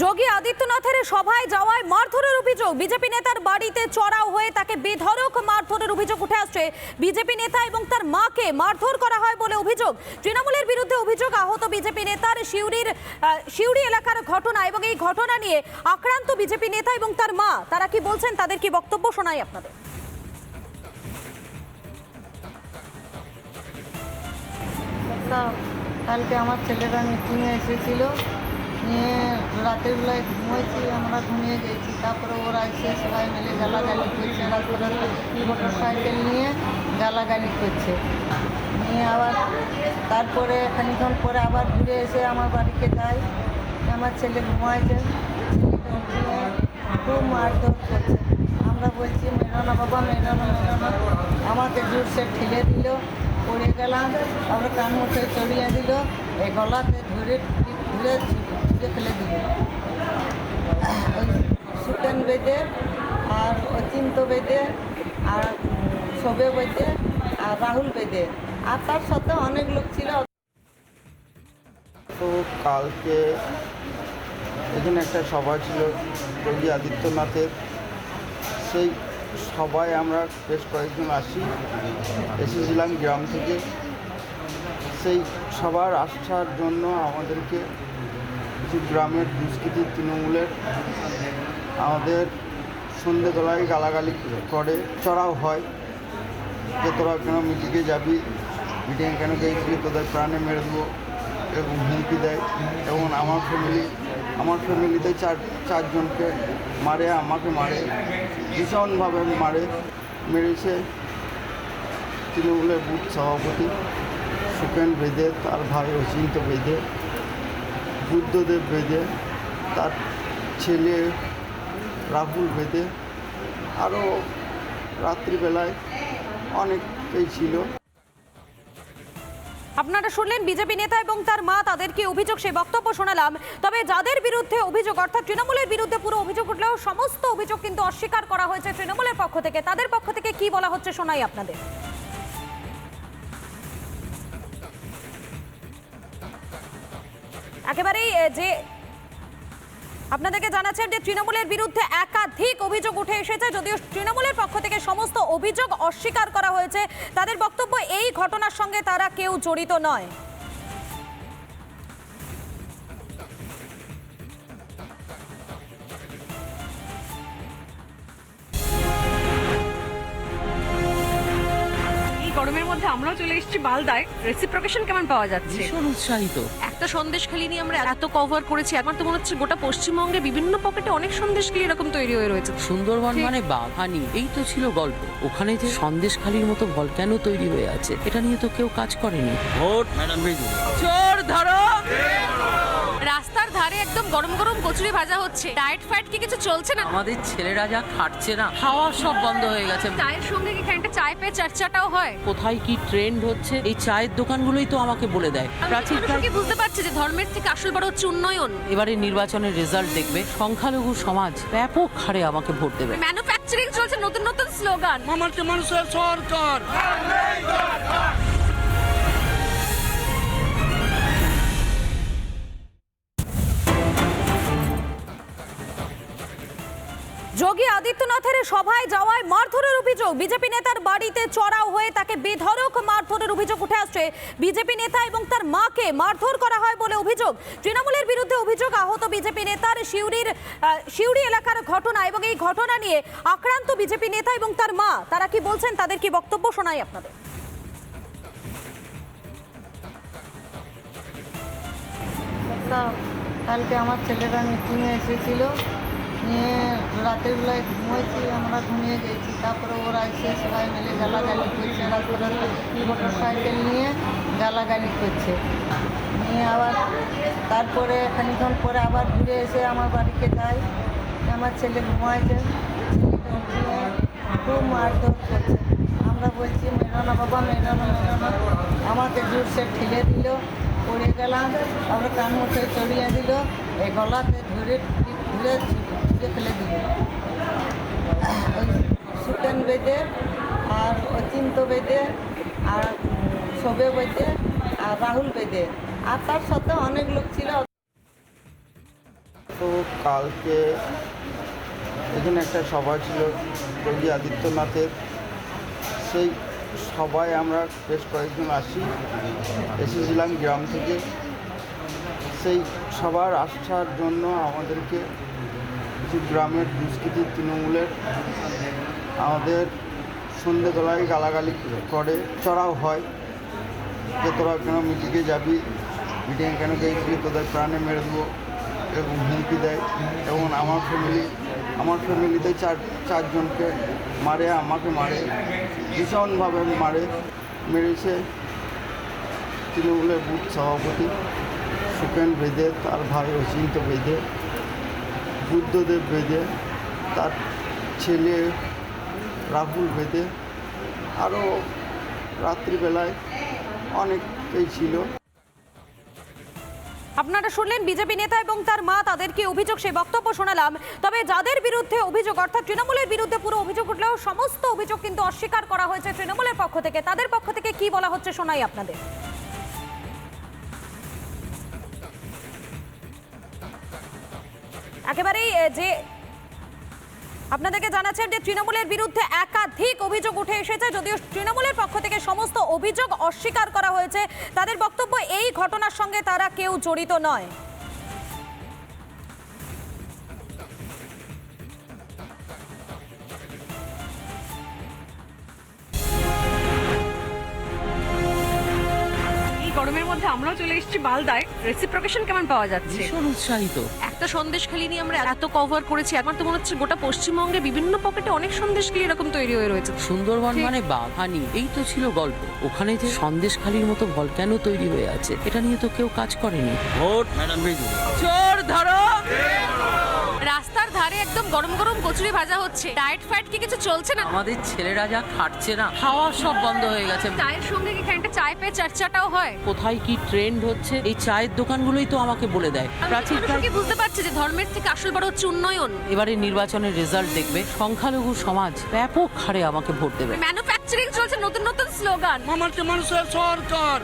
যোগী আদিত্যনাথের সভায় যাওয়ায় মারধরের অভিযোগ। বিজেপি নেতার বাড়িতে চড়াও হয়ে তাকে বেধড়ক মারধরের অভিযোগ উঠে আসছে। বিজেপি নেতা এবং তার মাকে মারধর করা হয় বলে অভিযোগ। তৃণমূলের বিরুদ্ধে অভিযোগ আহত বিজেপি নেতার শিউরির শিউরি এলাকার ঘটনা এবং এই ঘটনা নিয়ে আক্রান্ত বিজেপি নেতা এবং তার মা। তারা কি বলছেন, তাদের কি বক্তব্য শোনাই আপনাদের? কালকে আমার ছেলেরা মিটিংয়ে এসেছিল। নিয়ে রাতের বেলায় ঘুমিয়েছি, আমরা ঘুমিয়ে গেছি। তারপরে ওরা এসে সবাই মিলে গালাগালি করছে তারপরে মোটর সাইকেল নিয়ে গালাগালি করছে। নিয়ে আবার তারপরে খানিক্ষণ পরে আবার ঘুরে এসে আমার বাড়িতে যাই আমার ছেলে ঘুমাইছে ছেলেকে খুব মারধর করছে। আমরা বলছি, মেরো না বাবা, মেরো না না। আমাকে জোর সে ঠেলে দিল, পড়ে গেলাম, তারপরে কান মুখে চড়িয়ে দিল এই গলাতে ধরে ধরে ছুটে ফেলে দিল ওই সুকেন বেদে আর অচিন্ত বেদে আর শোবে বেদে আর রাহুল বেদে। আর তার সাথে অনেক লোক ছিল। তো কালকে এখানে একটা সভা ছিল যোগী আদিত্যনাথের। সেই সবাই আমরা বেশ কয়েকজন আসি, এসেছিলাম গ্রাম থেকে। সেই সবার আসার জন্য আমাদেরকে কিছু গ্রামের দুষ্কৃতি তৃণমূলের, আমাদের সন্ধেবেলায় গালাগালি করে, চড়াও হয় যে তোরা কেন মিটিংয়ে যাবি? মিটিংয়ে কেন গেছিলি তোদের প্রাণে মেরে দেবো এরকম হুমকি দেয়। এবং আমার ফ্যামিলি আমার ফ্যামিলিতে চার, চারজনকে মারে, আমাকে মারে, ভীষণভাবে মারে, মেরেছে। তৃণমূলের বুথ সভাপতি সুকেন বেদে, তার ভাই অচিন্ত বেদে, বুদ্ধদেব বেদে, তার ছেলে রাহুল বেদে আরও রাত্রিবেলায় অনেকেই ছিল। আপনারা শুনলেন বিজেপি নেতা এবং তার মা, তাদেরকে অভিযোগ সেই বক্তব্য শোনালাম। তবে যাদের বিরুদ্ধে অভিযোগ, অর্থাৎ তৃণমূলের বিরুদ্ধে পুরো অভিযোগ উঠলেও সমস্ত অভিযোগ কিন্তু অস্বীকার করা হয়েছে তৃণমূলের পক্ষ থেকে। তাদের পক্ষ থেকে কি বলা হচ্ছে শোনাই আপনাদের। একেবারেই যে আপনাদেরকে জানাচ্ছেন যে তৃণমূলের বিরুদ্ধে একাধিক অভিযোগ উঠে এসেছে, যদিও তৃণমূলের পক্ষ থেকে সমস্ত অভিযোগ অস্বীকার করা হয়েছে। তাদের বক্তব্য এই ঘটনার সঙ্গে তারা কেউ জড়িত নয়। আমরাও চলে এসেছি মালদায়। রেসিপ্রোকেশন কেমন পাওয়া যাচ্ছে? ভীষণ উৎসাহিত। একটা সন্দেশখালি নিয়ে আমরা এত কভার করেছি আমার তো মনে হচ্ছে গোটা পশ্চিমবঙ্গে বিভিন্ন পকেটে অনেক সন্দেশখালি এরকম তৈরি হয়ে রয়েছে। সুন্দরবন। মানে বাঘানি এই তো ছিল গল্প। ওখানে যে সন্দেশখালির মতো ভলক্যানো তৈরি হয়ে আছে এটা নিয়ে তো কেউ কাজ করেনি। ভোট ম্যাডাম চোর ধারে! একদম গরম গরম কচুরি ভাজা হচ্ছে। ডায়েট ফ্যাট কি কিছু চলছে না? আমাদের ছেলেরা যা খাটছে না। খাওয়া সব বন্ধ হয়ে গেছে। চায়ের সঙ্গে কি খানিকটা চায় পেয়ে চর্চাটাও হয়? কোথায় কি ট্রেন্ড হচ্ছে এই চায়ের দোকানগুলোই তো আমাকে বলে দেয়। প্রাচীন কি বুঝতে পারছে যে ধর্মের থেকে আসল বড় হচ্ছে উন্নয়ন? এবারে নির্বাচনের রেজাল্ট দেখবে সংখ্যালঘু সমাজ ব্যাপক হারে আমাকে ভোট দেবে। ম্যানুফ্যাকচারিং চলছে নতুন নতুন স্লোগান আমাকে মানুষের সরকার। যোগী আদিত্যনাথের সভায় যাওয়ায় মারধরের অভিযোগ। বিজেপি নেতার বাড়িতে চড়াও হয়ে তাকে বেধড়ক মারধরের অভিযোগ উঠে আসছে। বিজেপি নেতা এবং তার মাকে মারধর করা হয় বলে অভিযোগ। তৃণমূলের বিরুদ্ধে অভিযোগ আহত বিজেপি নেতার শিউরির শিউরি এলাকার ঘটনা এবং এই ঘটনা নিয়ে আক্রান্ত বিজেপি নেতা এবং তার মা। তারা কি বলছেন, তাদের কি বক্তব্য শোনাই আপনাদের? কালকে আমার ছেলেরা মিটিংয়ে এসেছিল। নিয়ে রাতের বেলায় ঘুমিয়েছি, আমরা ঘুমিয়ে গেছি। তারপরে ওরা এসে সবাই মিলে গালাগালি করছে তারপরে মোটর সাইকেল নিয়ে গালাগালি করছে। নিয়ে আবার তারপরে খানিক্ষণ পরে আবার ঘুরে এসে আমার বাড়িতে যাই আমার ছেলে ঘুমাইছে ছেলেকে খুব মারধর করছে। আমরা বলছি, মেরো না বাবা, মেরো না না। আমাকে জোর সে ঠেলে দিল, পড়ে গেলাম, তারপরে কান মুখে চড়িয়ে দিল এই গলাতে ধরে ধরে ছুটে ফেলে দিল। ওই সুকেন বেদে আর অচিন্ত বেদে আর শোবে বেদে আর রাহুল বেদে আর তার সাথে অনেক লোক ছিল। তো কালকে এখানে একটা সভা ছিল যোগী আদিত্যনাথের। সেই সবাই আমরা বেশ কয়েকজন আসি, এসেছিলাম গ্রাম থেকে। সেই সবার আসার জন্য আমাদেরকে গ্রামের দুষ্কৃতি তৃণমূলের আমাদের সন্ধেবেলায় গালাগালি করে, চড়াও হয় যে তোরা কেন মিটিংয়ে যাবি? মিটিংয়ে কেন গেছিলি তোদের প্রাণে মেরে দেবো এরকম হুমকি দেয়। এবং আমার ফ্যামিলি আমার ফ্যামিলিতে চার, চারজনকে মারে, আমাকে মারে, ভীষণভাবে মারে, মেরেছে তৃণমূলের বুথ সভাপতি সুকেন বেদে, তার ভাই অচিন্ত বেদে। বুদ্ধদেব বেদে, তার ছেলে রাহুল বেদে, আরও রাত্রিবেলায় অনেকেই ছিল। আপনারা শুনলেন বিজেপি নেতা এবং তার মা, তাদেরকে অভিযোগ সেই বক্তব্য শোনালাম। তবে যাদের বিরুদ্ধে অভিযোগ, অর্থাৎ তৃণমূলের বিরুদ্ধে পুরো অভিযোগ উঠলেও সমস্ত অভিযোগ কিন্তু অস্বীকার করা হয়েছে তৃণমূলের পক্ষ থেকে। তাদের পক্ষ থেকে কি বলা হচ্ছে, শোনাই আপনাদের। একেবারেই যে আপনাদেরকে জানাচ্ছেন যে তৃণমূলের বিরুদ্ধে একাধিক অভিযোগ উঠে এসেছে, যদিও তৃণমূলের পক্ষ থেকে সমস্ত অভিযোগ অস্বীকার করা হয়েছে। তাদের বক্তব্য এই ঘটনার সঙ্গে তারা কেউ জড়িত নয়। আমরাও চলে এসেছি মালদায়। রেসিপ্রোকেশন কেমন পাওয়া যাচ্ছে? ভীষণ উৎসাহিত। একটা সন্দেশখালি নিয়ে আমরা এত কভার করেছি আমার তো মনে হচ্ছে গোটা পশ্চিমবঙ্গে বিভিন্ন পকেটে অনেক সন্দেশখালি এরকম তৈরি হয়ে রয়েছে। সুন্দরবন। মানে বাঘানি এই তো ছিল গল্প। ওখানে যে সন্দেশখালির মতো ভলক্যানো তৈরি হয়ে আছে এটা নিয়ে তো কেউ কাজ করেনি। ভোট ম্যাডাম চোর ধরো! ধারে একদম গরম গরম কচুরি ভাজা হচ্ছে। ডায়েট ফ্যাট কি কিছু চলছে না? আমাদের ছেলেরা যা খাটছে না। খাওয়া সব বন্ধ হয়ে গেছে। চায়ের সঙ্গে কি খানিকটা চায় পেয়ে চর্চাটাও হয়? কোথায় কি ট্রেন্ড হচ্ছে এই চায়ের দোকানগুলোই তো আমাকে বলে দেয়। প্রাচীন কি বুঝতে পারছে যে ধর্মের থেকে আসল বড় হচ্ছে উন্নয়ন? এবারে নির্বাচনের রেজাল্ট দেখবে সংখ্যালঘু সমাজ ব্যাপক হারে আমাকে ভোট দেবে। ম্যানুফ্যাকচারিং চলছে নতুন নতুন স্লোগান মমতা মানুষের সরকার।